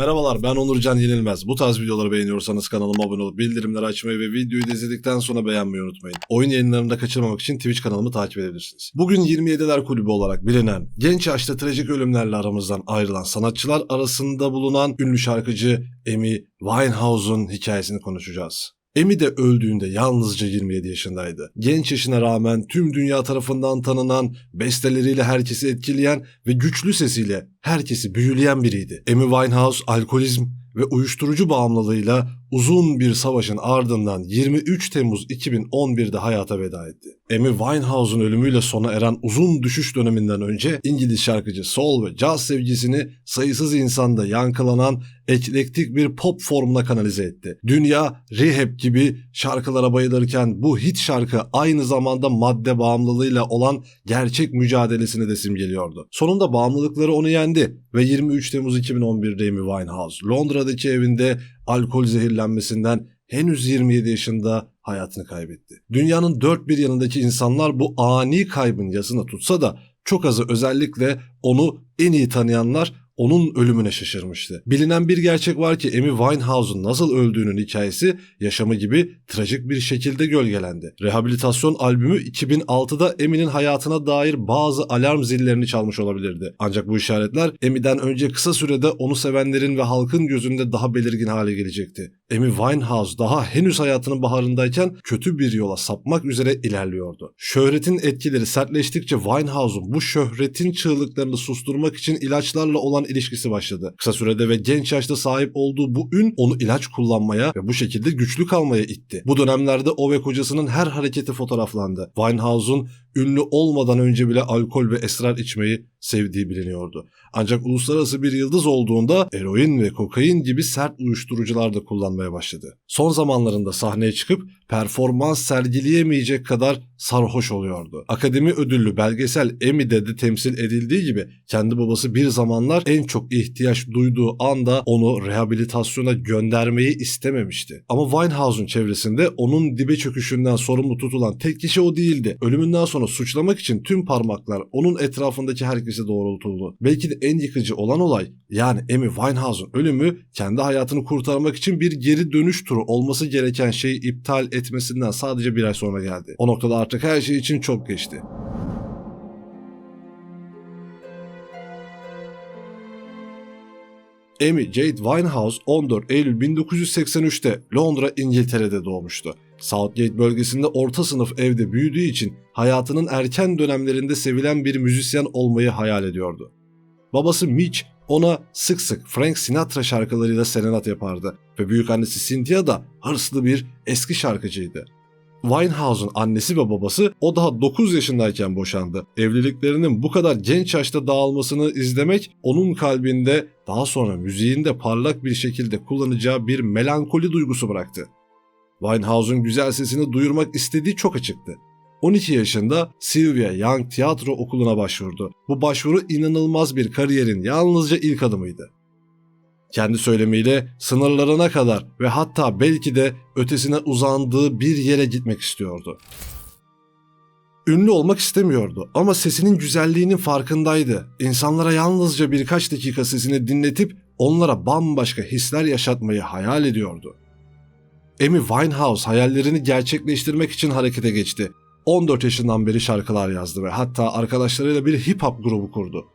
Merhabalar ben Onurcan Yenilmez. Bu tarz videoları beğeniyorsanız kanalıma abone olup bildirimleri açmayı ve videoyu da izledikten sonra beğenmeyi unutmayın. Oyun yayınlarını da kaçırmamak için Twitch kanalımı takip edebilirsiniz. Bugün 27'ler kulübü olarak bilinen, genç yaşta trajik ölümlerle aramızdan ayrılan sanatçılar arasında bulunan ünlü şarkıcı Amy Winehouse'un hikayesini konuşacağız. Amy de öldüğünde yalnızca 27 yaşındaydı. Genç yaşına rağmen tüm dünya tarafından tanınan, besteleriyle herkesi etkileyen ve güçlü sesiyle herkesi büyüleyen biriydi. Amy Winehouse alkolizm ve uyuşturucu bağımlılığıyla uzun bir savaşın ardından 23 Temmuz 2011'de hayata veda etti. Amy Winehouse'un ölümüyle sona eren uzun düşüş döneminden önce İngiliz şarkıcı soul ve caz sevgisini sayısız insanda yankılanan eklektik bir pop formuna kanalize etti. Dünya Rehab gibi şarkılara bayılırken bu hit şarkı aynı zamanda madde bağımlılığıyla olan gerçek mücadelesini de simgeliyordu. Sonunda bağımlılıkları onu yendi ve 23 Temmuz 2011'de Amy Winehouse Londra'daki evinde alkol zehirlenmesinden henüz 27 yaşında hayatını kaybetti. Dünyanın dört bir yanındaki insanlar bu ani kaybın yasını tutsa da çok azı özellikle onu en iyi tanıyanlar onun ölümüne şaşırmıştı. Bilinen bir gerçek var ki Amy Winehouse'un nasıl öldüğünün hikayesi yaşamı gibi trajik bir şekilde gölgelendi. Rehabilitasyon albümü 2006'da Amy'nin hayatına dair bazı alarm zillerini çalmış olabilirdi. Ancak bu işaretler Amy'den önce kısa sürede onu sevenlerin ve halkın gözünde daha belirgin hale gelecekti. Amy Winehouse daha henüz hayatının baharındayken kötü bir yola sapmak üzere ilerliyordu. Şöhretin etkileri sertleştikçe Winehouse'un bu şöhretin çığlıklarını susturmak için ilaçlarla olan ilişkisi başladı. Kısa sürede ve genç yaşta sahip olduğu bu ün onu ilaç kullanmaya ve bu şekilde güçlü kalmaya itti. Bu dönemlerde o ve kocasının her hareketi fotoğraflandı. Winehouse'un ünlü olmadan önce bile alkol ve esrar içmeyi sevdiği biliniyordu. Ancak uluslararası bir yıldız olduğunda eroin ve kokain gibi sert uyuşturucular da kullanmaya başladı. Son zamanlarında sahneye çıkıp performans sergileyemeyecek kadar sarhoş oluyordu. Akademi ödüllü belgesel Emmy'de de temsil edildiği gibi kendi babası bir zamanlar en çok ihtiyaç duyduğu anda onu rehabilitasyona göndermeyi istememişti. Ama Winehouse'un çevresinde onun dibe çöküşünden sorumlu tutulan tek kişi o değildi. Ölümünden sonra suçlamak için tüm parmaklar onun etrafındaki herkese doğrultuldu. Belki de en yıkıcı olan olay yani Amy Winehouse'un ölümü kendi hayatını kurtarmak için bir geri dönüş turu olması gereken şeyi iptal etmesinden sadece bir ay sonra geldi. O noktada artık her şey için çok geçti. Amy Jade Winehouse 14 Eylül 1983'te Londra, İngiltere'de doğmuştu. Southgate bölgesinde orta sınıf evde büyüdüğü için hayatının erken dönemlerinde sevilen bir müzisyen olmayı hayal ediyordu. Babası Mitch ona sık sık Frank Sinatra şarkılarıyla serenat yapardı ve büyükannesi Cynthia da hırslı bir eski şarkıcıydı. Winehouse'un annesi ve babası o daha 9 yaşındayken boşandı. Evliliklerinin bu kadar genç yaşta dağılmasını izlemek onun kalbinde daha sonra müziğinde parlak bir şekilde kullanacağı bir melankoli duygusu bıraktı. Winehouse'un güzel sesini duyurmak istediği çok açıktı. 12 yaşında Sylvia Young Tiyatro Okulu'na başvurdu. Bu başvuru inanılmaz bir kariyerin yalnızca ilk adımıydı. Kendi söylemiyle sınırlarına kadar ve hatta belki de ötesine uzandığı bir yere gitmek istiyordu. Ünlü olmak istemiyordu ama sesinin güzelliğinin farkındaydı. İnsanlara yalnızca birkaç dakika sesini dinletip onlara bambaşka hisler yaşatmayı hayal ediyordu. Amy Winehouse hayallerini gerçekleştirmek için harekete geçti. 14 yaşından beri şarkılar yazdı ve hatta arkadaşlarıyla bir hip hop grubu kurdu.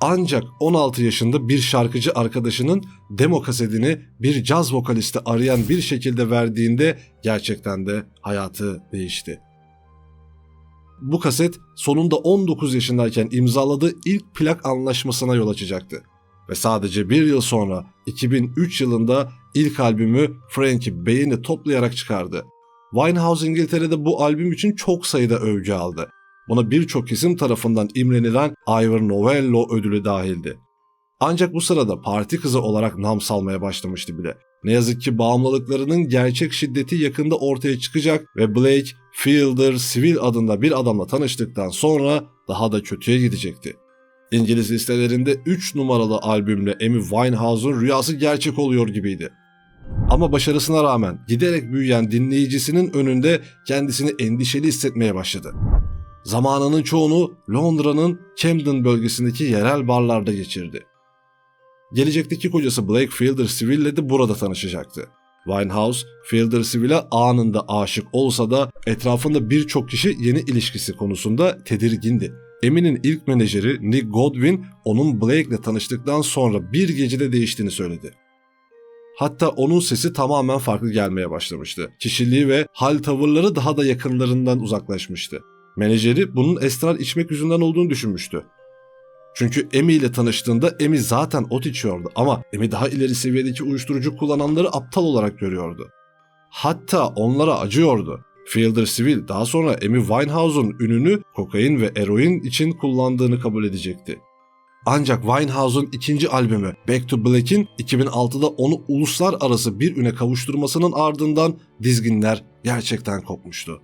Ancak 16 yaşında bir şarkıcı arkadaşının demo kasetini bir caz vokalisti arayan bir şekilde verdiğinde gerçekten de hayatı değişti. Bu kaset sonunda 19 yaşındayken imzaladığı ilk plak anlaşmasına yol açacaktı. Ve sadece bir yıl sonra 2003 yılında ilk albümü Frankie beğeni toplayarak çıkardı. Winehouse İngiltere'de bu albüm için çok sayıda övgü aldı. Buna birçok kesim tarafından imrenilen Ivor Novello ödülü dahildi. Ancak bu sırada parti kızı olarak nam salmaya başlamıştı bile. Ne yazık ki bağımlılıklarının gerçek şiddeti yakında ortaya çıkacak ve Blake Fielder Civil adında bir adamla tanıştıktan sonra daha da kötüye gidecekti. İngiliz listelerinde 3 numaralı albümle Amy Winehouse'un rüyası gerçek oluyor gibiydi. Ama başarısına rağmen giderek büyüyen dinleyicisinin önünde kendisini endişeli hissetmeye başladı. Zamanının çoğunu Londra'nın Camden bölgesindeki yerel barlarda geçirdi. Gelecekteki kocası Blake Fielder Civill'le de burada tanışacaktı. Winehouse, Fielder Civill'e anında aşık olsa da etrafında birçok kişi yeni ilişkisi konusunda tedirgindi. Emin'in ilk menajeri Nick Godwin onun Blake'le tanıştıktan sonra bir gecede değiştiğini söyledi. Hatta onun sesi tamamen farklı gelmeye başlamıştı. Kişiliği ve hal tavırları daha da yakınlarından uzaklaşmıştı. Menajeri bunun esrar içmek yüzünden olduğunu düşünmüştü. Çünkü Emi ile tanıştığında Emi zaten ot içiyordu ama Emi daha ileri seviyedeki uyuşturucu kullananları aptal olarak görüyordu. Hatta onlara acıyordu. Fielder Civil daha sonra Amy Winehouse'un ününü kokain ve eroin için kullandığını kabul edecekti. Ancak Winehouse'un ikinci albümü Back to Black'in 2006'da onu uluslararası bir üne kavuşturmasının ardından dizginler gerçekten kopmuştu.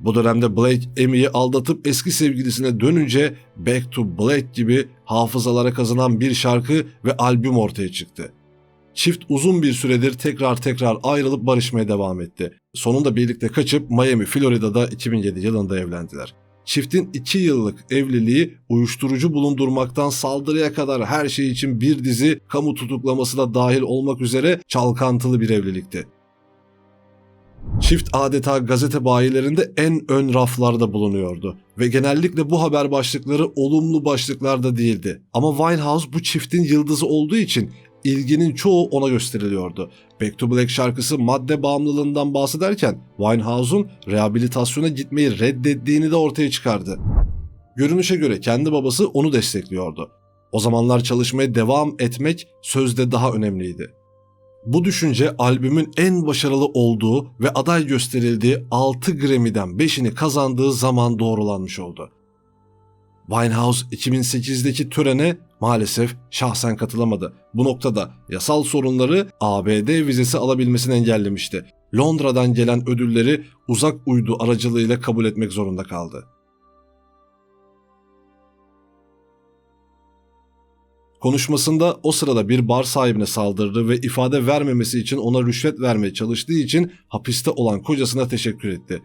Bu dönemde Blake Amy'yi aldatıp eski sevgilisine dönünce Back to Black gibi hafızalara kazınan bir şarkı ve albüm ortaya çıktı. Çift uzun bir süredir tekrar tekrar ayrılıp barışmaya devam etti. Sonunda birlikte kaçıp Miami, Florida'da 2007 yılında evlendiler. Çiftin 2 yıllık evliliği uyuşturucu bulundurmaktan saldırıya kadar her şey için bir dizi kamu tutuklaması da dahil olmak üzere çalkantılı bir evlilikti. Çift adeta gazete bayilerinde en ön raflarda bulunuyordu ve genellikle bu haber başlıkları olumlu başlıklarda değildi. Ama Winehouse bu çiftin yıldızı olduğu için ilginin çoğu ona gösteriliyordu. Back to Black şarkısı madde bağımlılığından bahsederken Winehouse'un rehabilitasyona gitmeyi reddettiğini de ortaya çıkardı. Görünüşe göre kendi babası onu destekliyordu. O zamanlar çalışmaya devam etmek sözde daha önemliydi. Bu düşünce albümün en başarılı olduğu ve aday gösterildiği 6 Grammy'den 5'ini kazandığı zaman doğrulanmış oldu. Winehouse 2008'deki törene maalesef şahsen katılamadı. Bu noktada yasal sorunları ABD vizesi alabilmesini engellemişti. Londra'dan gelen ödülleri uzak uydu aracılığıyla kabul etmek zorunda kaldı. Konuşmasında o sırada bir bar sahibine saldırdı ve ifade vermemesi için ona rüşvet vermeye çalıştığı için hapiste olan kocasına teşekkür etti.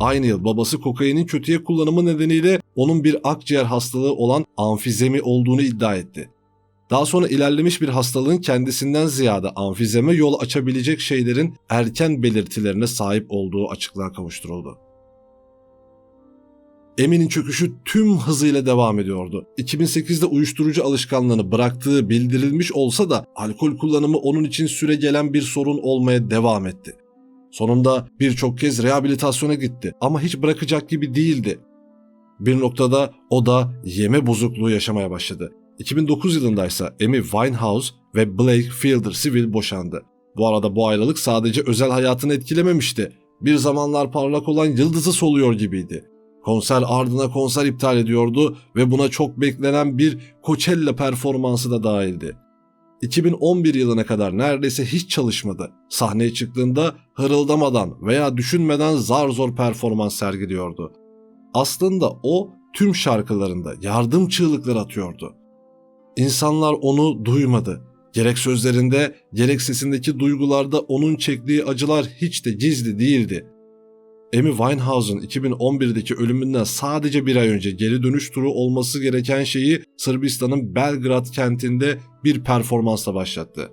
Aynı yıl babası kokainin kötüye kullanımı nedeniyle onun bir akciğer hastalığı olan amfizemi olduğunu iddia etti. Daha sonra ilerlemiş bir hastalığın kendisinden ziyade amfizeme yol açabilecek şeylerin erken belirtilerine sahip olduğu açıklığa kavuşturuldu. Emin'in çöküşü tüm hızıyla devam ediyordu. 2008'de uyuşturucu alışkanlığını bıraktığı bildirilmiş olsa da alkol kullanımı onun için süre gelen bir sorun olmaya devam etti. Sonunda birçok kez rehabilitasyona gitti ama hiç bırakacak gibi değildi. Bir noktada o da yeme bozukluğu yaşamaya başladı. 2009 yılında ise Amy Winehouse ve Blake Fielder Civil boşandı. Bu arada bu ayrılık sadece özel hayatını etkilememişti. Bir zamanlar parlak olan yıldızı soluyor gibiydi. Konser ardına konser iptal ediyordu ve buna çok beklenen bir Coachella performansı da dahildi. 2011 yılına kadar neredeyse hiç çalışmadı. Sahneye çıktığında hırıldamadan veya düşünmeden zar zor performans sergiliyordu. Aslında o tüm şarkılarında yardım çığlıkları atıyordu. İnsanlar onu duymadı. Gerek sözlerinde gerek sesindeki duygularda onun çektiği acılar hiç de gizli değildi. Amy Winehouse'un 2011'deki ölümünden sadece bir ay önce geri dönüş turu olması gereken şeyi Sırbistan'ın Belgrad kentinde bir performansla başlattı.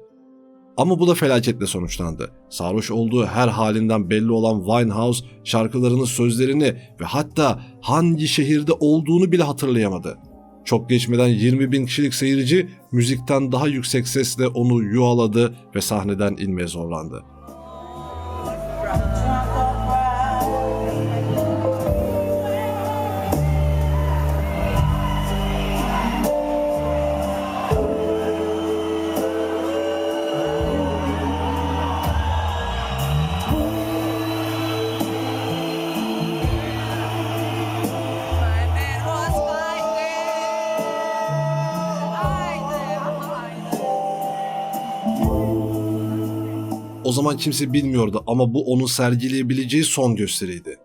Ama bu da felaketle sonuçlandı. Sarhoş olduğu her halinden belli olan Winehouse şarkılarının sözlerini ve hatta hangi şehirde olduğunu bile hatırlayamadı. Çok geçmeden 20 bin kişilik seyirci müzikten daha yüksek sesle onu yuhaladı ve sahneden inmeye zorlandı. O zaman kimse bilmiyordu ama bu onun sergileyebileceği son gösteriydi.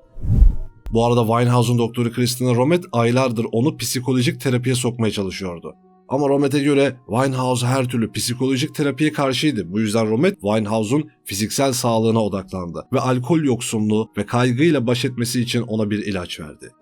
Bu arada Winehouse'un doktoru Christina Romet aylardır onu psikolojik terapiye sokmaya çalışıyordu. Ama Romet'e göre Winehouse her türlü psikolojik terapiye karşıydı. Bu yüzden Romet Winehouse'un fiziksel sağlığına odaklandı ve alkol yoksunluğu ve kaygıyla baş etmesi için ona bir ilaç verdi.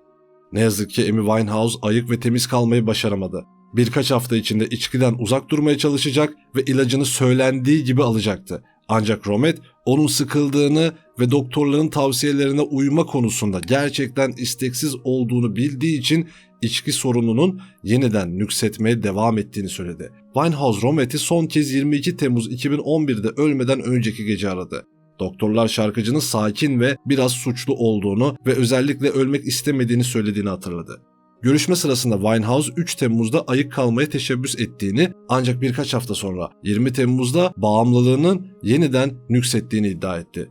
Ne yazık ki Amy Winehouse ayık ve temiz kalmayı başaramadı. Birkaç hafta içinde içkiden uzak durmaya çalışacak ve ilacını söylendiği gibi alacaktı. Ancak Romet onun sıkıldığını ve doktorların tavsiyelerine uyma konusunda gerçekten isteksiz olduğunu bildiği için içki sorununun yeniden nüksetmeye devam ettiğini söyledi. Winehouse Romet'i son kez 22 Temmuz 2011'de ölmeden önceki gece aradı. Doktorlar şarkıcının sakin ve biraz suçlu olduğunu ve özellikle ölmek istemediğini söylediğini hatırladı. Görüşme sırasında Winehouse 3 Temmuz'da ayık kalmaya teşebbüs ettiğini ancak birkaç hafta sonra 20 Temmuz'da bağımlılığının yeniden nüksettiğini iddia etti.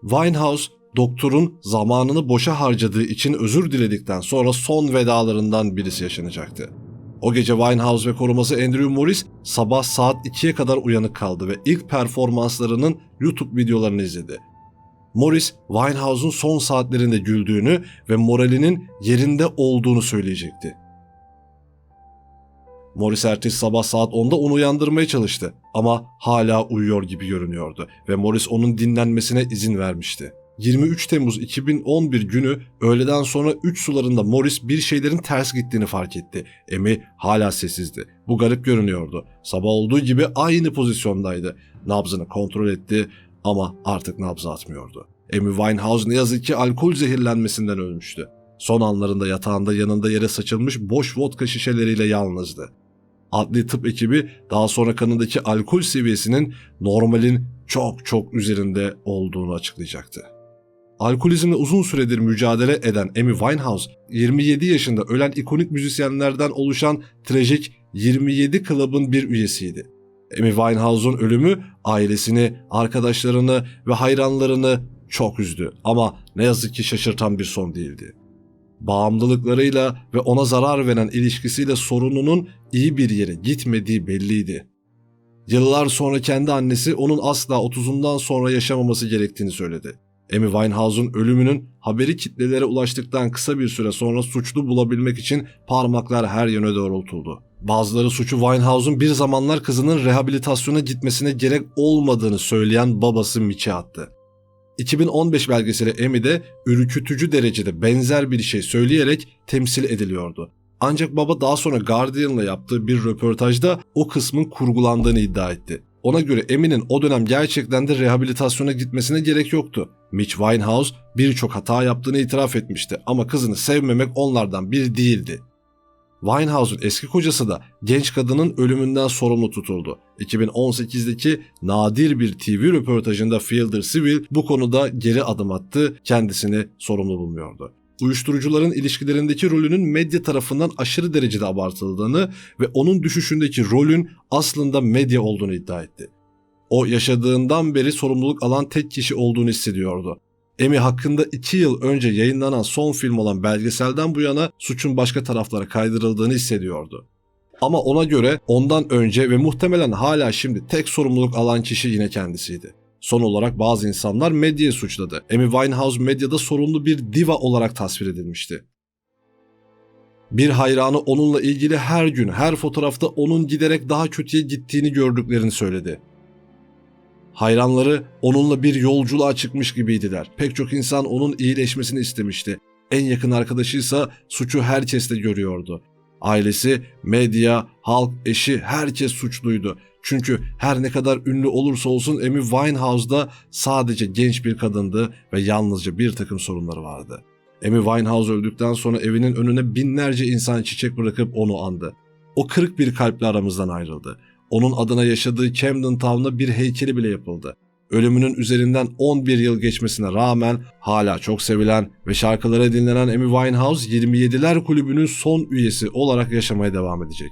Winehouse doktorun zamanını boşa harcadığı için özür diledikten sonra son vedalarından birisi yaşanacaktı. O gece Winehouse ve koruması Andrew Morris sabah saat 2'ye kadar uyanık kaldı ve ilk performanslarının YouTube videolarını izledi. Morris, Winehouse'un son saatlerinde güldüğünü ve moralinin yerinde olduğunu söyleyecekti. Morris ertesi sabah saat 10'da onu uyandırmaya çalıştı ama hala uyuyor gibi görünüyordu ve Morris onun dinlenmesine izin vermişti. 23 Temmuz 2011 günü öğleden sonra 3 sularında Morris bir şeylerin ters gittiğini fark etti. Emi hala sessizdi. Bu garip görünüyordu. Sabah olduğu gibi aynı pozisyondaydı. Nabzını kontrol etti ama artık nabzı atmıyordu. Amy Winehouse ne yazık ki alkol zehirlenmesinden ölmüştü. Son anlarında yatağında yanında yere saçılmış boş vodka şişeleriyle yalnızdı. Adli tıp ekibi daha sonra kanındaki alkol seviyesinin normalin çok çok üzerinde olduğunu açıklayacaktı. Alkolizmle uzun süredir mücadele eden Amy Winehouse, 27 yaşında ölen ikonik müzisyenlerden oluşan trajik 27 Club'ın bir üyesiydi. Amy Winehouse'un ölümü ailesini, arkadaşlarını ve hayranlarını çok üzdü ama ne yazık ki şaşırtan bir son değildi. Bağımlılıklarıyla ve ona zarar veren ilişkisiyle sorununun iyi bir yere gitmediği belliydi. Yıllar sonra kendi annesi onun asla 30'undan sonra yaşamaması gerektiğini söyledi. Amy Winehouse'un ölümünün haberi kitlelere ulaştıktan kısa bir süre sonra suçlu bulabilmek için parmaklar her yöne doğrultuldu. Bazıları suçu Winehouse'un bir zamanlar kızının rehabilitasyona gitmesine gerek olmadığını söyleyen babası Mitch'e attı. 2015 belgeseli Emmy'de ürkütücü derecede benzer bir şey söyleyerek temsil ediliyordu. Ancak baba daha sonra Guardian'la yaptığı bir röportajda o kısmın kurgulandığını iddia etti. Ona göre Emmy'nin o dönem gerçekten de rehabilitasyona gitmesine gerek yoktu. Mitch Winehouse birçok hata yaptığını itiraf etmişti ama kızını sevmemek onlardan biri değildi. Winehouse'un eski kocası da genç kadının ölümünden sorumlu tutuldu. 2018'deki nadir bir TV röportajında Fielder Civil bu konuda geri adım attı, kendisini sorumlu bulmuyordu. Uyuşturucuların ilişkilerindeki rolünün medya tarafından aşırı derecede abartıldığını ve onun düşüşündeki rolün aslında medya olduğunu iddia etti. O yaşadığından beri sorumluluk alan tek kişi olduğunu hissediyordu. Emi hakkında 2 yıl önce yayınlanan son film olan belgeselden bu yana suçun başka taraflara kaydırıldığını hissediyordu. Ama ona göre ondan önce ve muhtemelen hala şimdi tek sorumluluk alan kişi yine kendisiydi. Son olarak bazı insanlar medyayı suçladı. Amy Winehouse medyada sorumlu bir diva olarak tasvir edilmişti. Bir hayranı onunla ilgili her gün, her fotoğrafta onun giderek daha kötüye gittiğini gördüklerini söyledi. Hayranları onunla bir yolculuğa çıkmış gibiydiler. Pek çok insan onun iyileşmesini istemişti. En yakın arkadaşıysa suçu herkes de görüyordu. Ailesi, medya, halk, eşi herkes suçluydu. Çünkü her ne kadar ünlü olursa olsun Amy Winehouse'da sadece genç bir kadındı ve yalnızca bir takım sorunları vardı. Amy Winehouse öldükten sonra evinin önüne binlerce insan çiçek bırakıp onu andı. O kırık bir kalple aramızdan ayrıldı. Onun adına yaşadığı Camden Town'da bir heykeli bile yapıldı. Ölümünün üzerinden 11 yıl geçmesine rağmen hala çok sevilen ve şarkıları dinlenen Amy Winehouse 27'ler kulübünün son üyesi olarak yaşamaya devam edecek.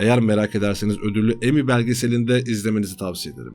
Eğer merak ederseniz ödüllü Emmy belgeselinde izlemenizi tavsiye ederim.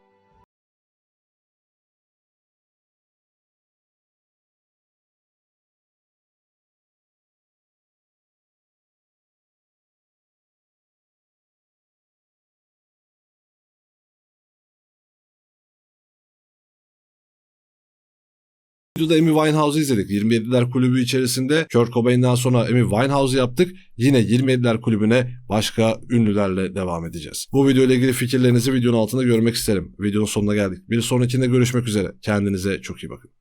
Videoda Amy Winehouse'u izledik. 27'ler kulübü içerisinde Kurt Cobain'den sonra Amy Winehouse'u yaptık. Yine 27'ler kulübüne başka ünlülerle devam edeceğiz. Bu video ile ilgili fikirlerinizi videonun altında görmek isterim. Videonun sonuna geldik. Bir sonrakinde görüşmek üzere. Kendinize çok iyi bakın.